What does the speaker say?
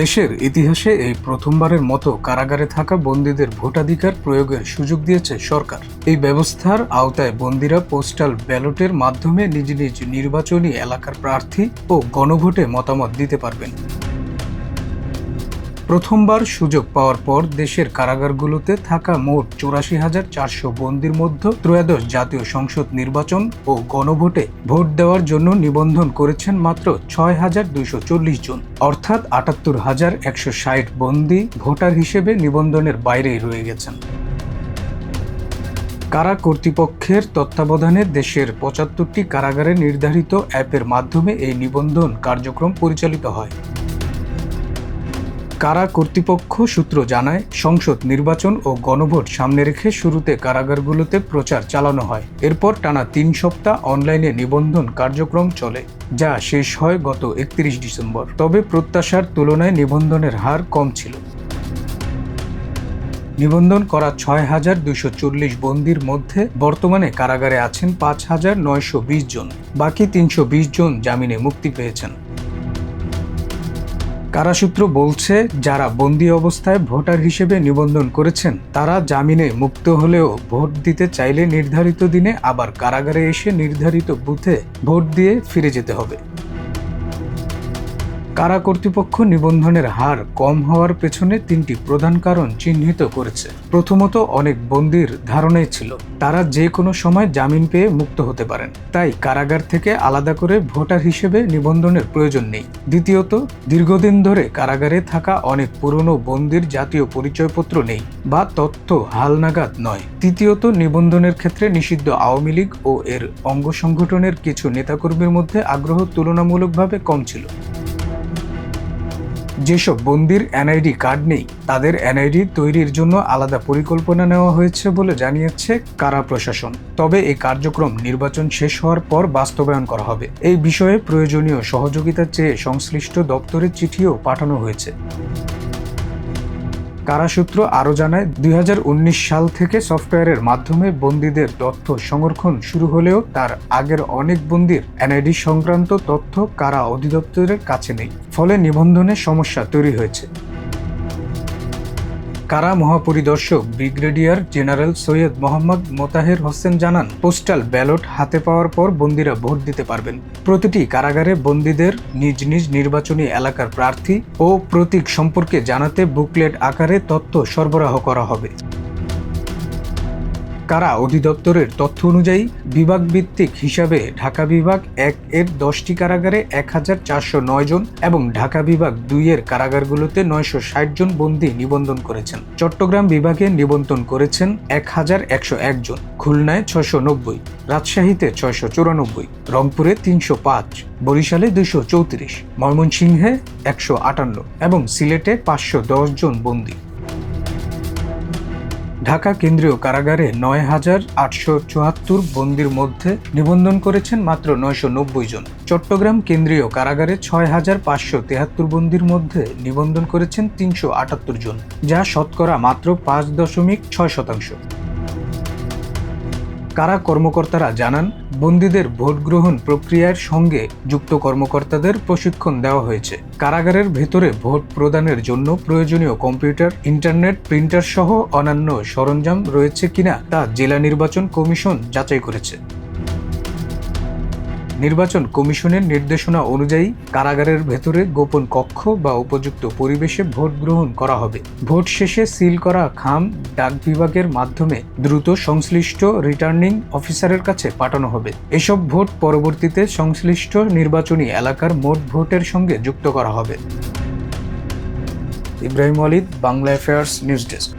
দেশের ইতিহাসে এই প্রথমবারের মতো কারাগারে থাকা বন্দীদের ভোটাধিকার প্রয়োগের সুযোগ দিয়েছে সরকার। এই ব্যবস্থার আওতায় বন্দীরা পোস্টাল ব্যালটের মাধ্যমে নিজ নিজ নির্বাচনী এলাকার প্রার্থী ও গণভোটে মতামত দিতে পারবেন। প্রথমবার সুযোগ পাওয়ার পর দেশের কারাগারগুলোতে থাকা মোট চৌরাশি হাজার চারশো বন্দির মধ্যে ত্রয়োদশ জাতীয় সংসদ নির্বাচন ও গণভোটে ভোট দেওয়ার জন্য নিবন্ধন করেছেন মাত্র ছয় হাজার দুইশো চল্লিশ জন। অর্থাৎ আটাত্তর হাজার একশো ষাট বন্দি ভোটার হিসেবে নিবন্ধনের বাইরেই রয়ে গেছেন। কারা কর্তৃপক্ষের তত্ত্বাবধানে দেশের পঁচাত্তরটি কারাগারে নির্ধারিত অ্যাপের মাধ্যমে এই নিবন্ধন কার্যক্রম পরিচালিত হয়? কারা কর্তৃপক্ষ সূত্র জানায়, সংসদ নির্বাচন ও গণভোট সামনে রেখে শুরুতে কারাগারগুলোতে প্রচার চালানো হয়। এরপর টানা তিন সপ্তাহ অনলাইনে নিবন্ধন কার্যক্রম চলে, যা শেষ হয় গত একত্রিশ ডিসেম্বর। তবে প্রত্যাশার তুলনায় নিবন্ধনের হার কম ছিল। নিবন্ধন করা ছয় হাজার দুইশো চল্লিশ বন্দির মধ্যে বর্তমানে কারাগারে আছেন পাঁচ হাজার নয়শো বিশ জন। বাকি তিনশো বিশ জন জামিনে মুক্তি পেয়েছেন। কারাসূত্র বলছে, যারা বন্দি অবস্থায় ভোটার হিসেবে নিবন্ধন করেছেন, তারা জামিনে মুক্ত হলেও ভোট দিতে চাইলে নির্ধারিত দিনে আবার কারাগারে এসে নির্ধারিত বুথে ভোট দিয়ে ফিরে যেতে হবে। কারা কর্তৃপক্ষ নিবন্ধনের হার কম হওয়ার পেছনে তিনটি প্রধান কারণ চিহ্নিত করেছে। প্রথমত, অনেক বন্দির ধারণাই ছিল, তারা যে কোনো সময় জামিন পেয়ে মুক্ত হতে পারেন। তাই কারাগার থেকে আলাদা করে ভোটার হিসেবে নিবন্ধনের প্রয়োজন নেই। দ্বিতীয়ত, দীর্ঘদিন ধরে কারাগারে থাকা অনেক পুরনো বন্দির জাতীয় পরিচয়পত্র নেই বা তথ্য হালনাগাদ নয়। তৃতীয়ত, নিবন্ধনের ক্ষেত্রে নিষিদ্ধ আওয়ামী লীগ ও এর অঙ্গ সংগঠনের কিছু নেতাকর্মীর মধ্যে আগ্রহ তুলনামূলকভাবে কম ছিল। যেসব বন্দির এনআইডি কার্ড নেই, তাদের এনআইডি তৈরির জন্য আলাদা পরিকল্পনা নেওয়া হয়েছে বলে জানিয়েছে কারা প্রশাসন। তবে এই কার্যক্রম নির্বাচন শেষ হওয়ার পর বাস্তবায়ন করা হবে। এই বিষয়ে প্রয়োজনীয় সহযোগিতা চেয়ে সংশ্লিষ্ট দপ্তরের চিঠিও পাঠানো হয়েছে। কারাসূত্র আরও জানায়, দুই হাজার উনিশ সাল থেকে সফটওয়্যারের মাধ্যমে বন্দীদের তথ্য সংরক্ষণ শুরু হলেও তার আগের অনেক বন্দির এনআইডি সংক্রান্ত তথ্য কারা অধিদপ্তরের কাছে নেই। ফলে নিবন্ধনে সমস্যা তৈরি হয়েছে। কারা মহাপরিদর্শক ব্রিগেডিয়ার জেনারেল সৈয়দ মোহাম্মদ মোতাহের হোসেন জানান, পোস্টাল ব্যালট হাতে পাওয়ার পর বন্দীরা ভোট দিতে পারবেন। প্রতিটি কারাগারে বন্দীদের নিজ নিজ নির্বাচনী এলাকার প্রার্থী ও প্রতীক সম্পর্কে জানাতে বুকলেট আকারে তথ্য সরবরাহ করা হবে। কারা অধিদপ্তরের তথ্য অনুযায়ী বিভাগ ভিত্তিক হিসাবে ঢাকা বিভাগ এক এর দশটি কারাগারে এক হাজার চারশো নয় জন এবং ঢাকা বিভাগ দুই এর কারাগারগুলোতে নয়শো ষাট জন বন্দী নিবন্ধন করেছেন। চট্টগ্রাম বিভাগে নিবন্ধন করেছেন এক হাজার একশো একজন খুলনায় ছয়শো নব্বই, রাজশাহীতে ছয়শো চুরানব্বই, রংপুরে তিনশো পাঁচ, বরিশালে দুশো চৌত্রিশ, ময়মনসিংহে একশো আটান্ন এবং সিলেটে পাঁচশো দশ জন বন্দী। ঢাকা কেন্দ্রীয় কারাগারে নয় হাজার আটশো চুয়াত্তর বন্দির মধ্যে নিবন্ধন করেছেন মাত্র নয়শো নব্বই জন। চট্টগ্রাম কেন্দ্রীয় কারাগারে ছয় হাজার পাঁচশো তেহাত্তর বন্দির মধ্যে নিবন্ধন করেছেন তিনশো আটাত্তর জন, যা শতকরা মাত্র পাঁচ দশমিক ছয় শতাংশ। কারা কর্মকর্তারা জানান, বন্দীদের ভোট গ্রহণ প্রক্রিয়ার সঙ্গে যুক্ত কর্মকর্তাদের প্রশিক্ষণ দেওয়া হয়েছে। কারাগারের ভেতরে ভোট প্রদানের জন্য প্রয়োজনীয় কম্পিউটার, ইন্টারনেট, প্রিন্টার সহ অন্যান্য সরঞ্জাম রয়েছে কিনা তা জেলা নির্বাচন কমিশন যাচাই করেছে। নির্বাচন কমিশনের নির্দেশনা অনুযায়ী কারাগারের ভেতরে গোপন কক্ষ বা উপযুক্ত পরিবেশে ভোট গ্রহণ করা হবে। ভোট শেষে সিল করা খাম ডাক বিভাগের মাধ্যমে দ্রুত সংশ্লিষ্ট রিটার্নিং অফিসারের কাছে পাঠানো হবে। এসব ভোট পরবর্তীতে সংশ্লিষ্ট নির্বাচনী এলাকার মোট ভোটের সঙ্গে যুক্ত করা হবে। Ibrahim Alid Bangla affairs news desk.